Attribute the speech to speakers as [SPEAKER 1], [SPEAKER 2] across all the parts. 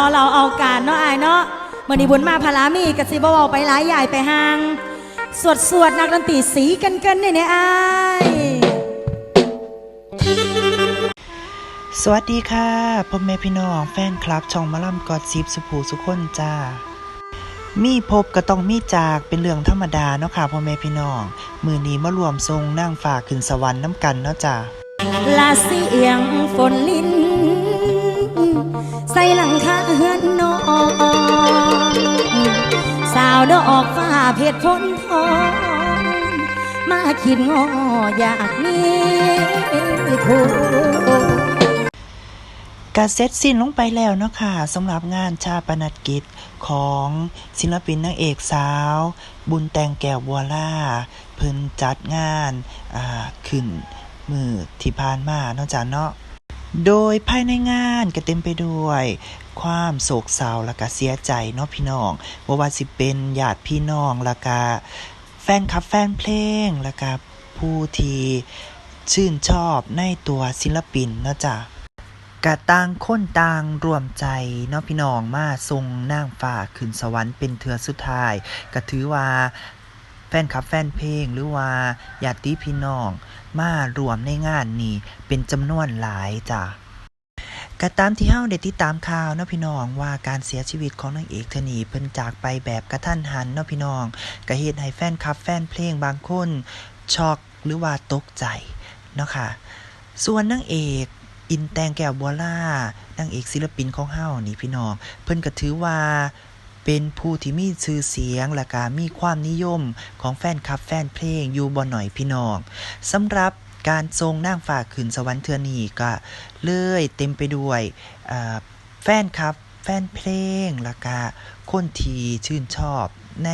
[SPEAKER 1] เอาเราเอาการเนาะอายเนาะมื่อนี้บุญมาพลามีกสิบเวาไปหลายใหญ่ไปห่าง สวดสวดนักดนตรีสีกันกันเนี่ยเนี่ยอาย
[SPEAKER 2] สวัสดีค่ะพ่อแม่พี่น้องแฟนคลับช่องหมะล่ำกอดซิบสุภูสุขคนจ้า มีพบก็ต้องมีจากเป็นเรื่องธรรมดาเนาะค่ะพ่อแม่พี่น้อง มือนี้มารวมทรงนั่งฝากขึ้นสวรรค์น้ำกันเนาะจ้า
[SPEAKER 1] ลาเสียงฝนลิน เพชรพ้นทองมาคิดงออยากมีคู่
[SPEAKER 2] กาเซ็ตสิ้นลงไปแล้วเนาะค่ะสำหรับงานชาปนกิจของศิลปินนางเอกสาว บุญแตงแก้วบัวล่า เพิ่นจัดงานาขึ้นมือที่ผ่านมาเนาะจ้าเนาะโดยภายในงานก็เต็มไปด้วย ความโศกเศร้าและก็เสียใจเนาะพี่น้องบ่ว่าสิเป็นญาติพี่น้องแล้วก็แฟนคลับแฟนเพลงแล้วก็ผู้ที่ชื่นชอบในตัวศิลปินเนาะจ้ะกะต่างคนต่างรวมใจเนาะพี่น้องมาทรงนางฟ้าขึ้นสวรรค์เป็นเทือสุดท้ายก็ถือว่าแฟนคลับแฟนเพลงหรือว่าญาติพี่น้องมารวมในงานนี้เป็นจำนวนหลายจ้ะ ก็ตามที่เฮาได้ติดตามข่าวเนาะพี่น้องว่าการเสียชีวิตของนางเอกเธอนีเพิ่นจากไปแบบกระทันหันเนาะพี่น้องก็เฮ็ดให้แฟนคลับแฟนเพลงบางคนช็อกหรือว่าตกใจเนาะค่ะ ส่วนนางเอกอินแตงแก้วบัวล่านางเอกศิลปินของเฮานี่พี่น้องเพิ่นก็ถือว่าเป็นผู้ที่มีชื่อเสียงและก็มีความนิยมของแฟนคลับแฟนเพลงอยู่บ่หน่อยพี่น้องสำหรับ การทรงนางฟ้าขึ้นสวรรค์เทือนีก็เลยเต็มไปด้วยแฟนครับแฟนเพลงแล้วก็คนที่ชื่นชอบใน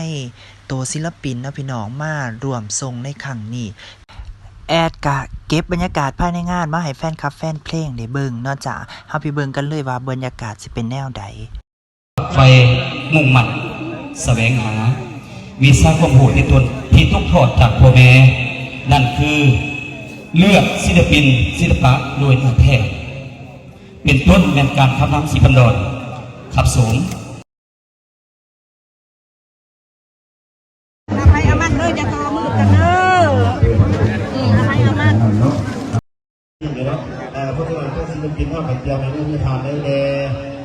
[SPEAKER 2] ตัวศิลปินนะพี่น้องมารวมทรงในครั้งนี้แอดกะเก็บบรรยากาศภายในงานมาให้แฟนคลับแฟนเพลงได้เบิ่งนาะจ้ะเฮาไปเบิ่งกันเลยว่าบรรยากาศสิเป็นแนวใด
[SPEAKER 3] ไฟมุ่งมั่นแสวงหาวีซ่าความโหดที่ตนที่ทุกทอดจากพ่อแม่ นั่นคือ เลือกศิลปินศิลปะโดยเนื้อแท้เป็นต้นแม่นการขับน้ำสีบันดอนขับสง
[SPEAKER 4] ทำไมอามันเลยจะต่อมือกันเด้ออืมทำไมอามัน
[SPEAKER 5] เดี๋ยวเอ่อพวกเราก็ศิลปินว่าแบบเดียวกันนี่ทานได้เลย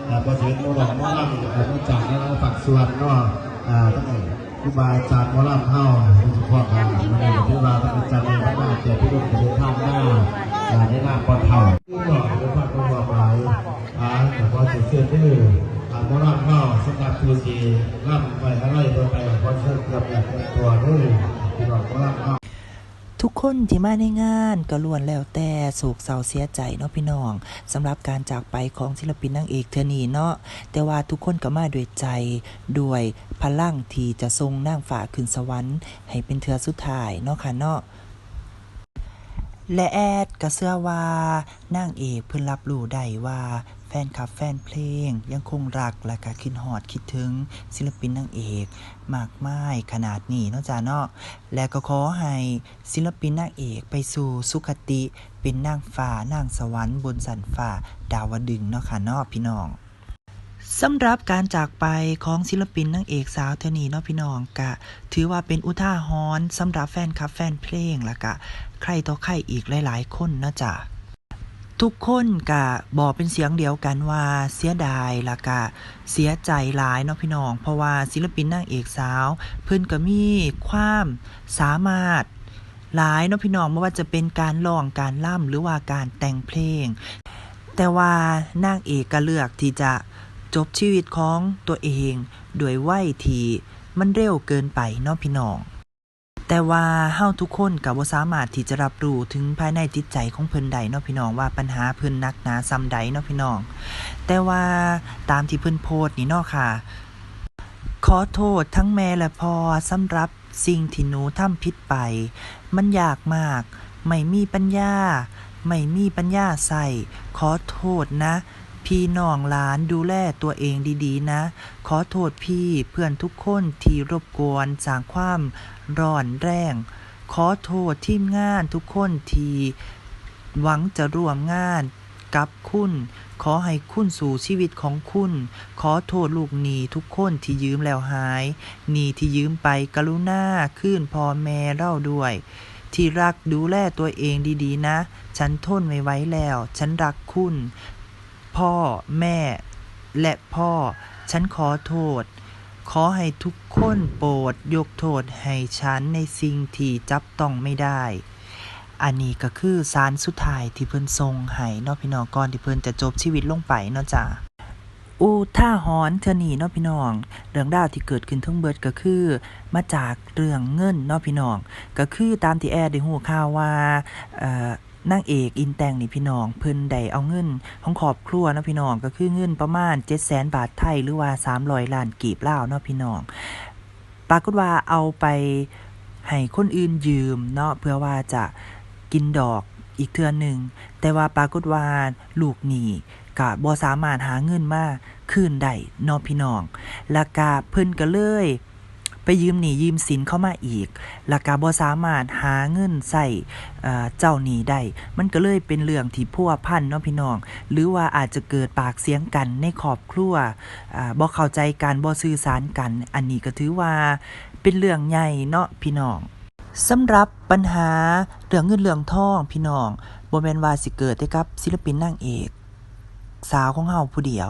[SPEAKER 5] เอ่อพอศิลปินหมอลำหมอลำเอ่อต้องจากแล้วฝักส่วนเนาะอ่าตั้งแต่ค รูบาอาจารย์หมอลำเฮาโดยเฉพาะการมาในที่ว่าต้องจัดในพระนาเกียรติรุ่เรืองท่านหน้าอ่าในหน้าปอเท่าผู้หล่อหรือว่าผู้หล่อหลายอ่าแต่พอเสียเสื้อดื้ออ่าหมอลำเฮาสำหรับผู้ที่ร่ำไปอะไรตัวไปพอเสื้อเกือบแบบตัวดื้อที่บอกหมอลำเฮา
[SPEAKER 2] ทุกคนที่มาในงานก็ล้วนแล้วแต่โศกเศร้าเสียใจเนาะพี่น้องสำหรับการจากไปของศิลปินนางเอกเธอนีเนาะแต่ว่าทุกคนก็มาด้วยใจด้วย ลังที่จะทรงนางฝ่าขึ้นสวรรค์ให้เป็นเทือสุดท้ายเนาะค่ะเนาะและแอดก็เชื่อว่านางเอกเพิ่นรับรู้ได้ว่าแฟนคลับแฟนเพลงยังคงรักและก็คิดฮอดคิดถึงศิลปินนางเอกมากมายขนาดนี้เนาะจ้าเนาะและก็ขอให้ศิลปินนางเอกไปสู่สุคติเป็นนางฟ้านางสวรรค์บนสันฟ้าดาวดึงเนาะค่ะเนาะพี่น้อง สำหรับการจากไปของศิลปินนางเอกสาวเทนีเนาะพี่น้องกะ ถือว่าเป็นอุทาหรณ์สำหรับแฟนคลับแฟนเพลงละกะ ใครต่อใครอีกหลายๆ คนนะจ้ะทุกคนกะบอกเป็นเสียงเดียวกันว่าเสียดายละกะ เสียใจหลายเนาะพี่น้อง เพราะว่าศิลปินนางเอกสาว เพิ่นก็มีความสามารถหลายเนาะพี่น้องไม่ว่าจะเป็นการร้องการล่ำหรือว่าการแต่งเพลง แต่ว่านางเอกก็เลือกที่จะ จบชีวิตของตัวเองด้วยวัยที่มันเร็วเกินไปเนาะพี่น้อง แต่ว่าเฮาทุกคนก็บ่สามารถที่จะรับรู้ถึงภายในจิตใจของเพิ่นใดเนาะพี่น้องว่าปัญหาเพิ่นนักหนาซ้ำใดเนาะพี่น้อง แต่ว่าตามที่เพิ่นโพสต์นี่เนาะค่ะ ขอโทษทั้งแม่และพ่อสำหรับสิ่งที่หนูทำผิดไป มันยากมาก ไม่มีปัญญา ไม่มีปัญญาใส่ ขอโทษนะ พี่น้องหลานดูแลตัวเองดีๆนะ ขอโทษพี่เพื่อนทุกคนที่รบกวนสร้างความร้อนแรง ขอโทษทีมงานทุกคนที่หวังจะร่วมงานกับคุณ ขอให้คุณสู่ชีวิตของคุณ ขอโทษลูกหนี้ทุกคนที่ยืมแล้วหาย หนี้ที่ยืมไปกรุณาคืนพ่อแม่เล่าด้วย ที่รักดูแลตัวเองดีๆนะ ฉันทนไม่ไหวแล้ว ฉันรักคุณ พ่อแม่ และพ่อ ฉันขอโทษ ขอให้ทุกคนโปรดยกโทษให้ฉันในสิ่งที่จับต้องไม่ได้ อันนี้ก็คือสารสุดท้ายที่เพิ่นทรงให้เนาะพี่น้องก่อนที่เพิ่นจะจบชีวิตลงไปเนาะจ้ะอูท่าหอนเทอนี่เนาะพี่น้อง เรื่องราวที่เกิดขึ้นทั้งเบิดก็คือ มาจากเรื่องเงินเนาะพี่น้อง ก็คือตามที่แอร์ได้หูข่าวว่าเอ่อ นางเอกอินแตงนี่พี่น้องเพิ่นได้เอาเงินของครอบครัวเนาะพี่น้องก็คือเงินประมาณ700,000 บาทไทยหรือว่า 300 ล้านกีบลาวเนาะพี่น้องปรากฏว่าเอาไปให้คนอื่นยืมเนาะเพื่อว่าจะกินดอกอีกเทือนหนึ่งแต่ว่าปรากฏว่าลูกหนี้ก็บ่สามารถหาเงินมาคืนได้เนาะพี่น้องแล้วก็เพิ่นก็เลย ไปยืมหนี้ยืมสินเข้ามาอีกแล้วก็บ่สามารถหาเงินใส่เจ้าหนี้ได้ มันก็เลยเป็นเรื่องที่พัวพันเนาะพี่น้อง หรือว่าอาจจะเกิดปากเสียงกันในครอบครัวบ่เข้าใจกันบ่สื่อสารกัน อันนี้ก็ถือว่าเป็นเรื่องใหญ่เนาะพี่น้องสำหรับปัญหาเรื่องเงินเรื่องทองพี่น้องบ่แม่นว่าสิเกิดแต่กับศิลปินนางเอก สาวของเฮาผู้เดียว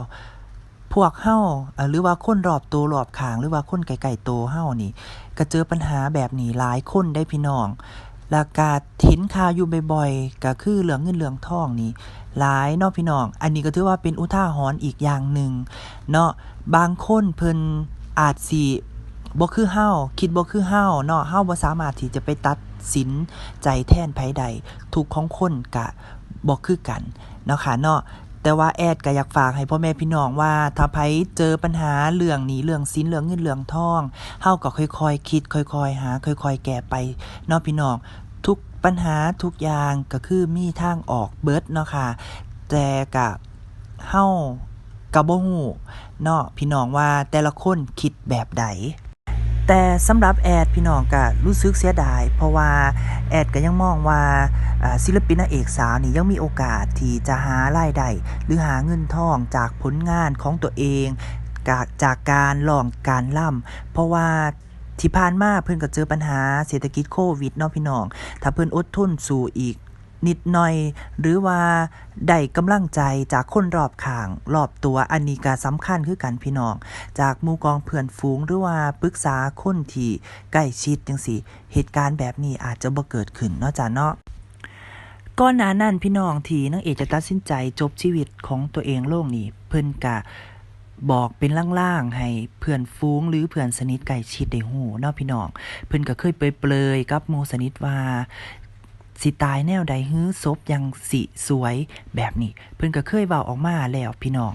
[SPEAKER 2] พวกเฮาเอ่อหรือว่าคนรอบตัวรอบขาง หรือว่าคนไกลๆตัวเฮานี่ ก็เจอปัญหาแบบนี้หลายคนได้พี่น้องแล้วก็เห็นข่าวอยู่บ่อยๆก็คือเรื่องเงินเรื่องทองนี่หลายเนาะพี่น้อง อันนี้ก็ถือว่าเป็นอุทาหรณ์อีกอย่างหนึ่งเนาะบางคนเพิ่นอาจสิบ่คือเฮาคิดบ่คือเฮาเนาะเฮาบ่สามารถที่จะไปตัดสินใจแทนไผใดทุกของคนก็บ่คือกันเนาะค่ะเนาะ แต่ว่าแอดก็อยากฝากให้พ่อแม่พี่น้องว่าถ้าไผเจอปัญหาเรื่องนี้เรื่องสินเรื่องเงินเรื่องทองเฮาก็ค่อยๆ คิด ค่อยๆ หา ค่อยๆ แก้ไปเนาะพี่น้องทุกปัญหาทุกอย่างก็คือมีทางออกเบิดเนาะค่ะแต่กับเฮากับบ่ฮู้เนาะพี่น้องว่าแต่ละคนคิดแบบใด แต่สำหรับแอดพี่น้องก็รู้สึกเสียดาย เพราะว่าแอดก็ยังมองว่าศิลปินนางเอกสาวนี่ยังมีโอกาสที่จะหารายได้หรือหาเงินทองจากผลงานของตัวเองจากจากการลองการล่ำเพราะว่าที่ผ่านมาเพิ่อนก็เจอปัญหาเศรษฐกิจโควิดเนาะพี่น้อง ถ้าเพิ่อนอดทนสู่อีก นิดหน่อย หรือว่าได้กำลังใจจากคนรอบข้าง รอบตัวอันนี้ก็สำคัญคือกันพี่น้อง จากมูกองเพื่อนฝูงหรือว่าปรึกษาคนที่ใกล้ชิดจังซี่ เหตุการณ์แบบนี้อาจจะบ่เกิดขึ้นเนาะจ้ะเนาะก่อนหน้านั้นพี่น้องที่นางเอกจะตัดสินใจจบชีวิตของตัวเองโลงนี่เพิ่นกะบอกเป็นล่างๆ ให้เพื่อนฟูงหรือเพื่อนสนิทใกล้ชิดได้ฮู้เนาะพี่น้อง เพิ่นก็เคยเปรยๆกับมูสนิทว่า สิตายแนวใดฮื้อศพยังสิสวยแบบนี้ เพิ่นก็เคยเว้าออกมาแล้วพี่น้อง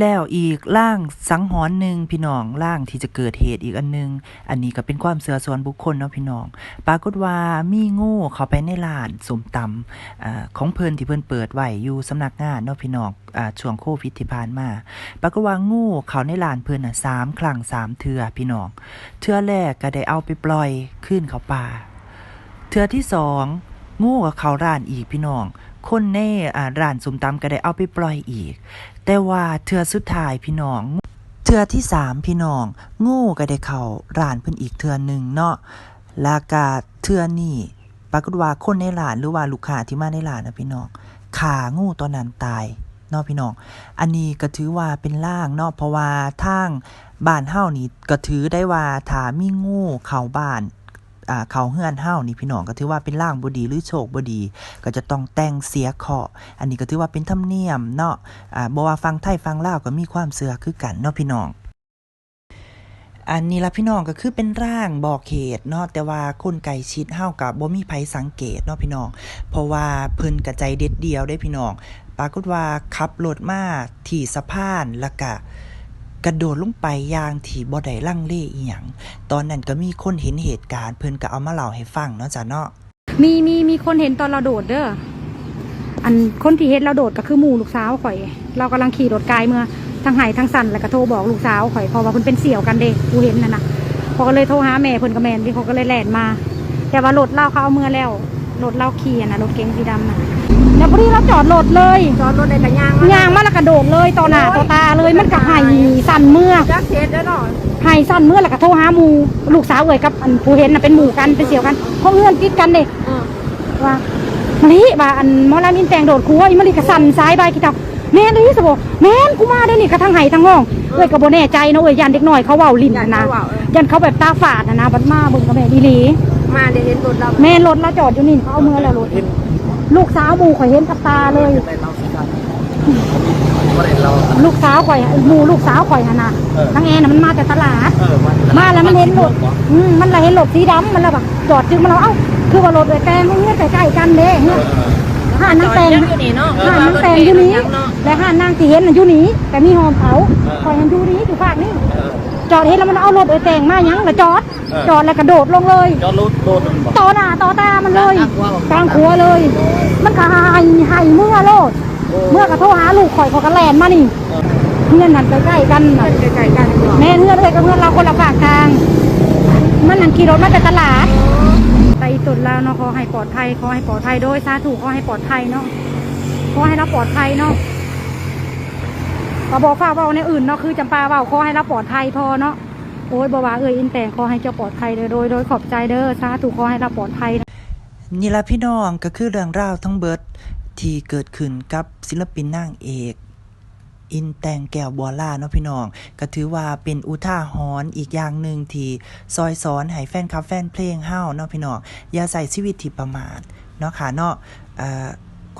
[SPEAKER 2] แล้วอีกล่างสังหรณ์หนึ่งพี่น้องล่างที่จะเกิดเหตุอีกอันหนึง อันนี้ก็เป็นความเสื่อส่วนบุคคลเนาะพี่น้อง ปรากฏว่ามีงูเข้าไปในร้านสมตำอของเพิ่นที่เพิ่นเปิดไว้อยู่สำนักงานเนาะพี่น้องอช่วงโควิดที่ผ่านมา ปรากฏว่างูเข้าในร้านเพิ่นน่ะสามครั้งสามเทื่อพี่น้อง เทื่อแรกก็ได้เอาไปปล่อยขึ้นเขาป่า เทือที่สองงูกับเขาร้านอีกพี่น้อง คนในอ่าร้านสมตำก็ได้เอาไปปล่อยอีก แต่ว่าเทือสุดท้ายพี่น้องเทือที่สามพี่น้องงูก็ได้เขาร้านเพิ่นอีกเทือหนึ่งเนาะแล้วก็เทือนี่ปรากฏว่าคนในร้านหรือว่าลูกค้าที่มาในร้านนะพี่น้องขางูตัวนั้นตายเนาะพี่น้อง อันนี้ก็ถือว่าเป็นล่างเนาะเพราะว่าทางบ้านเฮานี่ก็ถือได้ว่าถามีงูเข้าบ้าน อ่าเขาเฮือนเฮานี่พี่น้องก็ถือว่าเป็นล่างบดีหรือโชคบดี ก็จะต้องแต่งเสียเคาะอันนี้ก็ถือว่าเป็นธรรมเนียมเนาะอ่าบ่ว่าฟังไทยฟังลาวก็มีความเชื่อคือกันเนาะพี่น้องอันนี้ละพี่น้องก็คือเป็นร่างบอกเหตุเนาะแต่ว่าคนไก่ชิดเฮากับบ่มีไผสังเกตเนาะพี่น้องเพราะว่าเพิ่นกระใจเด็ดเดียวได้พี่น้องปรากฏว่าขับรถมาที่สะพานแล้วก็ กระโดดลงไปอย่างที่บ่ได้ลังเลอีหยังตอนนั้นก็มีคนเห็นเหตุการณ์เพิ่นก็เอามาเล่าให้ฟังเนาะจ้ะเนาะ
[SPEAKER 4] มีมีมีคนเห็นตอนเราโดดเด้ออันคนที่เห็นเราโดดก็คือหมู่ลูกสาวข่อย เรากำลังขี่รถไกลเมื่อทางไห้ทางสันแล้วก็โทรบอกลูกสาวข่อยเพอว่าเพิ่นเป็นเสี่ยวกันเด้กูเห็นน่ะนะพอก็เลยโทรหาแม่เพิ่นกับแม่ที่เขาก็เลยแล่นมา แต่ว่ารถเล่าเขาเอาเมื่อแล้วรถเล่าขี่อะนะรถเก๋งสีดำนะ แล้วพอดีเราจอดรถเลย
[SPEAKER 6] จอดรถในกระยาง
[SPEAKER 4] ยางมาแล้วกระโดดเลยต่อหน้าต่อตาเลยมันก็ไห้สั่นเมื่อ
[SPEAKER 6] จักเทสได้หน่อย
[SPEAKER 4] ไห้สั่นเมื่อแล้วก็โทรหาหมูลูกสาวเอ่ยกับอันผู้เห็นน่ะเป็นหมู่กันเป็นเสี่ยวกันห้องเงื่อนติดกันเด็กว่ามาลิว่าอันหมอลามินแต่งโดดครัวอีมาลิกระสั่นซ้ายไปกี่ตับแม่นเลยสบแม่นกูมาได้นี่กระทั่งไห้ทั้งห้องเอ้ยก็บ่แน่ใจนะเอ้ยยันเด็กน้อยเขาเว้าลิ้นน่ะนะยันเขาแบบตาฝาดน่ะนะบัดมาเบิ่งกับแม่ดีหลี
[SPEAKER 6] มาเดี๋ยวเห็นรถเรา
[SPEAKER 4] แม่นรถเราจอดอยู่นี่เขาเอามือแล้วรถ ลูกสาวหมูข่อยเห็นกับตาเลยลูกสาวข่อยหมูลูกสาวข่อยหนนะทั้งแอนน่ะมันมาแต่ตลาดมาแล้วมันเห็นรถอืมมันเลยเห็นรถสีดำมันเลยแบบจอดจึงมันเราเอ้า คือว่ารถไอ้แตงเงี้ยใกล้ๆกันเด้เนี่ยห้านนางแตง
[SPEAKER 6] อยู่นี่เนาะ
[SPEAKER 4] ห้านนางแตงอยู่นี้ และห้านนางที่เห็นน่ะอยู่นี้ แต่มีหอมเขาข่อยเห็นอยู่นี้อยู่ภาคนี้ จอดเห็นแล้วมันเอารถไอ้แตงมายังแล้วจอด จอดแล้วกระโดดลงเลย
[SPEAKER 5] จอดรถโดนมันบอก
[SPEAKER 4] ต่อหน้าต่อตามันเลยกลางขัวเลย มันก็หายหายเมื่อโลดเมื่อกระโทรหาลูกข่อยเขาก็แลนมานี่เพื่อนนั่นใกล้ๆกันน่ะ
[SPEAKER 6] ใกล้ๆกัน
[SPEAKER 4] แม่เพื่อนเลยกับเพื่อนเราคนละฝากทาง มันนั่นขี่รถมาจากตลาดไปสุดแล้วเนาะขอให้ปลอดภัยขอให้ปลอดภัยโดยสาธุขอให้ปลอดภัยเนาะขอให้เราปลอดภัยเนาะก็บอกฝากเบาในอื่นเนาะคือจำปาเบาขอให้เราปลอดภัยพอเนาะ โอ้ยบว่าเอ่ยอินแต่งขอให้เจ้าปลอดภัยเด้อโดย โดยขอบใจเด้อสาธุขอให้เราปลอดภัย
[SPEAKER 2] นี่ละพี่น้องก็คือเรื่องราวทั้งเบิดที่เกิดขึ้นกับศิลปินนางเอกอินแตงแก้วบัวล่าเนาะพี่น้อง ก็ถือว่าเป็นอุทาหรณ์อีกอย่างหนึ่งที่ซอยสอนให้แฟนคลับแฟนเพลงเฮาเนาะพี่น้องอย่าใส่ชีวิตที่ประมาทเนาะค่ะเนาะเอ่อ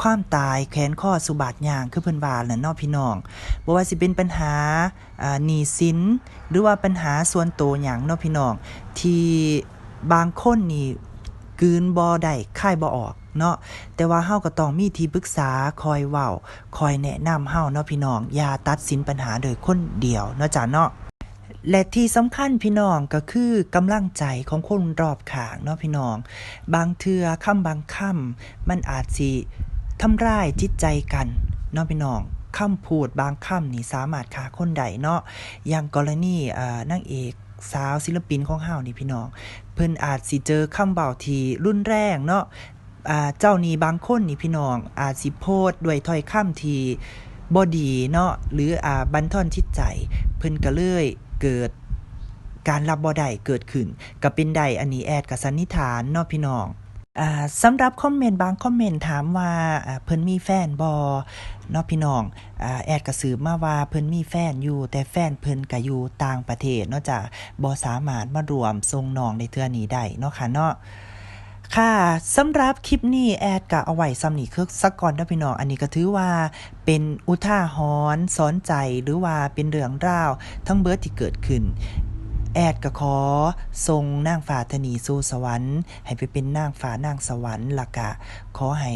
[SPEAKER 2] ความตายแขนข้อสุบาทยางคือเพิ่นว่าน่ะเนาะพี่น้องบ่ว่าสิเป็นปัญหาอ่าหนี้สินหรือว่าปัญหาส่วนตัวหยังเนาะพี่น้อง ที่บางคนนี่กืนบ่ได้ค่ายบ่ออกเนาะแต่ว่าเฮาก็ต้องมีที่ปรึกษาคอยเว้าคอยแนะนำเฮาเนาะพี่น้อง อย่าตัดสินปัญหาโดยคนเดียวเนาะจ้ะเนาะและที่สำคัญพี่น้องก็คือกำลังใจของคนรอบข้างเนาะพี่น้อง บางเทือคำบางคำมันอาจสิ ทำร้ายจิตใจกันเนาะพี่น้องคำพูดบางคำนี่สามารถฆ่าคนใดเนาะอย่างกรณีอ่านางเอกสาวศิลปินของเฮานี่พี่น้อง เพิ่นอาจสิเจอคำเบาทีรุนแรงเนาะอ่าเจ้านี่บางคนนี่พี่น้อง อาจสิโพดด้วยถ้อยคำทีบ่ดีเนาะหรืออ่าบันทอนจิตใจ เพิ่นก็เลยเกิดการรับบ่ได้เกิดขึ้นก็เป็นได้อันนี้แอดกับสันนิษฐานเนาะพี่น้อง สำหรับคอมเมนต์บางคอมเมนต์ถามว่าเพิ่นมีแฟนบ่เนาะพี่น้องอแอดก็สืบมาว่าเพิ่นมีแฟนอยู่ แต่แฟนเพิ่นก็อยู่ต่างประเทศเนาะจ้ะบ่สามารถมารวมทรงน้องในเทื่อนี้ได้เนาะค่ะเนาะค่ะสำหรับคลิปนี้แอดกะเอาไว้ซ้ำนี่คือสักก่อนนะพี่น้องอันนี้ก็ถือว่าเป็นอุทาหรณ์สอนใจหรือว่าเป็นเรื่องราวทั้งเบิร์ดที่เกิดขึ้น แอดก็ขอทรงนางฟ้าธนีสู่สวรรค์ ให้ไปเป็นนางฟ้านางสวรรค์ละกะ ขอให้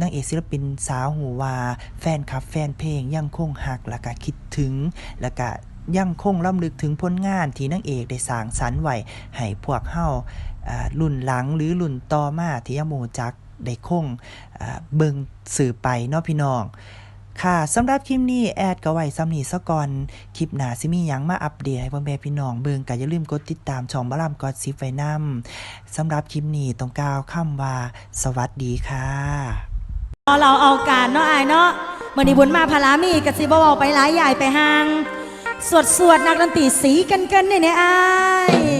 [SPEAKER 2] นางเอกศิลปินสาวหูวา แฟนคลับแฟนเพลงยังคงหักละกะคิดถึงละกะยังคงล่ำลึกถึงผลงานที่นางเอกได้สร้างสรรค์ไว้ให้พวกเฮารุ่นหลังหรือรุ่นต่อมาที่ยังโมจักได้คงเบิงสื่อไปเนาะพี่น้อง ค่ะสำหรับคลิปนี้แอดก็ไว้ซ้ำนี้ซะก่อน คลิปหน้าสิมีหยังมาอัปเดตให้พ่อแม่พี่น้องเบิงก็อย่าลืมกดติดตามช่องบะลามกอดซิฟไว้นำสำหรับคลิปนี้ต้องกล่าวคำว่า สวัสดีค่ะ
[SPEAKER 1] เราเอาการเนาะอายเนาะเมื่อนี้บุญมาพารามีกสิบเวาไปหลายใหญ่ไปห่าง สวดสวดนักดนตรีสีกันกันเนี่ยเนี่ยอาย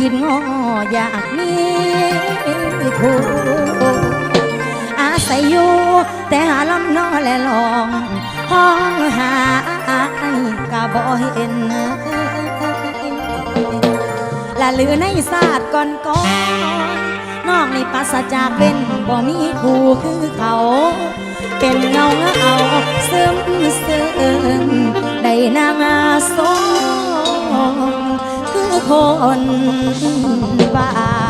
[SPEAKER 1] คิดงออยากมีคู่อาศัยอยู่แต่หาลำนอและลอง ห้องหากะบ่เห็นละลือในศาสตร์ก่อนก่อนน้องนี่ปัสจากเป็นบ่มีคู่คือเขา เป็นเงาเงาซึมซึมได้นางาสม คนบ้า